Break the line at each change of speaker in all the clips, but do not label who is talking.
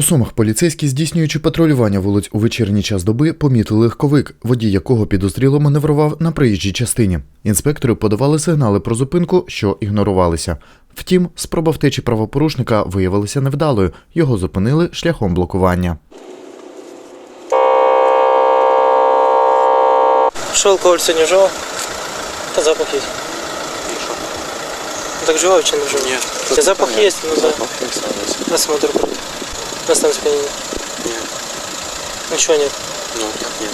У Сумах поліцейські, здійснюючи патрулювання вулиць у вечірній час доби, помітили легковик, водій якого підозріло маневрував на проїжджій частині. Інспектори подавали сигнали про зупинку, що ігнорувалися. Втім, спроба втечі правопорушника виявилася невдалою. Його зупинили шляхом блокування.
Что, алкоголь сегодня вживал? Та запах есть. Ну, Так вживал чи не вживал?
Нет.
Запах есть, ну.
Запах есть, согласен.
Стан спьянения.
Нет.
Ничего нет.
Ну, так нет.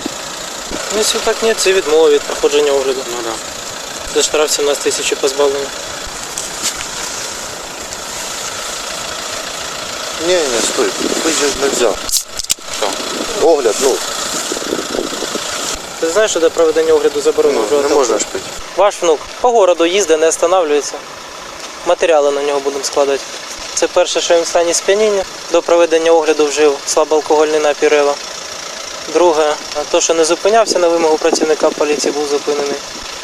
Ну, якщо так нет, це відмова від проходження огляду.
Ну да.
За штраф 17 тисяч і позбавлення.
Не, не, стой, пить же нельзя.
Що?
Огляд, ну,
Ти знаєш, що до проведення огляду заборонено
ну
вживати
не можна
алкоголь?
ж пити.
Ваш внук по городу їздить, не останавливається. Матеріали на нього будемо складати. Це перше, що він в стані сп'яніння. До проведення огляду вжив слабоалкогольний напій Рева. Друге, то, що не зупинявся на вимогу працівника поліції, був зупинений.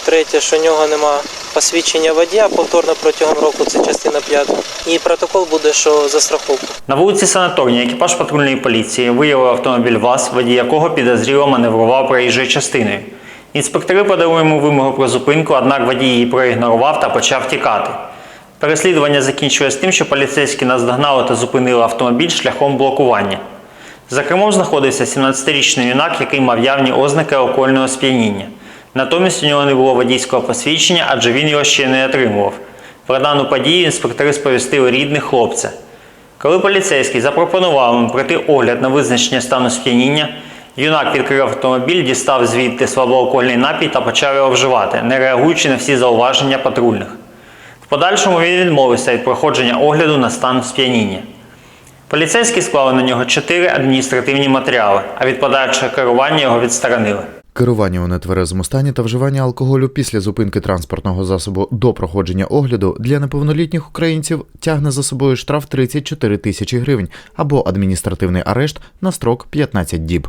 Третє, що в нього нема посвідчення водія повторно протягом року, це частина п'ята. І протокол буде, що за страховку.
На вулиці Санаторній екіпаж патрульної поліції виявив автомобіль ВАЗ, водій якого підозріло маневрував проїжджою частиною. Інспектори подали йому вимогу про зупинку, однак водій її проігнорував та почав тікати. Переслідування закінчилось тим, що поліцейські наздогнали та зупинили автомобіль шляхом блокування. За кермом знаходився 17-річний юнак, який мав явні ознаки алкогольного сп'яніння. Натомість у нього не було водійського посвідчення, адже він його ще не отримував. Про дану подію інспектори сповістили рідних хлопця. Коли поліцейський запропонував йому пройти огляд на визначення стану сп'яніння, юнак відкрив автомобіль, дістав звідти слабоалкогольний напій та почав його вживати, не реагуючи на всі зауваження патрульних. Подальшому він відмовився від проходження огляду на стан сп'яніння. Поліцейські склали на нього чотири адміністративні матеріали, а від подальшого керування його відсторонили.
Керування у нетверезому стані та вживання алкоголю після зупинки транспортного засобу до проходження огляду для неповнолітніх українців тягне за собою штраф 34 тисячі гривень або адміністративний арешт на строк 15 діб.